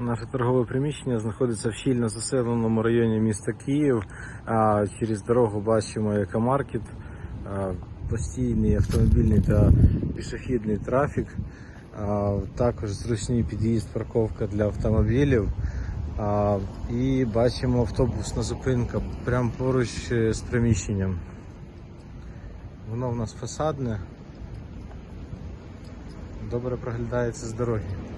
Наше торгове приміщення знаходиться в щільно заселеному районі міста Київ. Через дорогу бачимо екомаркет, постійний автомобільний та пішохідний трафік. Також зручний під'їзд, парковка для автомобілів. І бачимо автобусна зупинка прямо поруч е, з приміщенням. Воно в нас фасадне. Добре проглядається з дороги.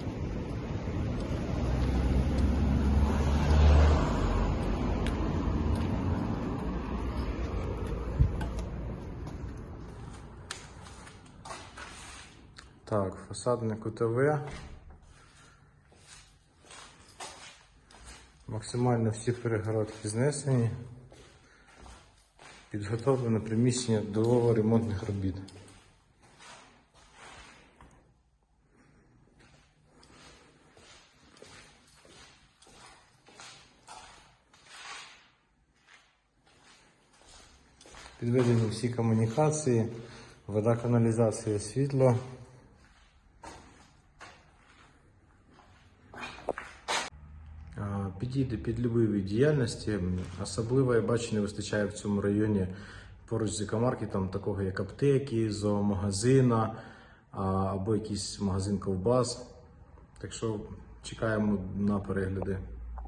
Так, фасадне кутове. Максимально всі перегородки знесені. Підготовлене приміщення до ремонтних робіт. Підведені всі комунікації, вода, каналізація, світло. Підійде під любий вид діяльності. Особливо я бачу, не вистачає в цьому районі поруч з екомаркетом, такого як аптеки, зоомагазина або якийсь магазин ковбас. Так що чекаємо на перегляди.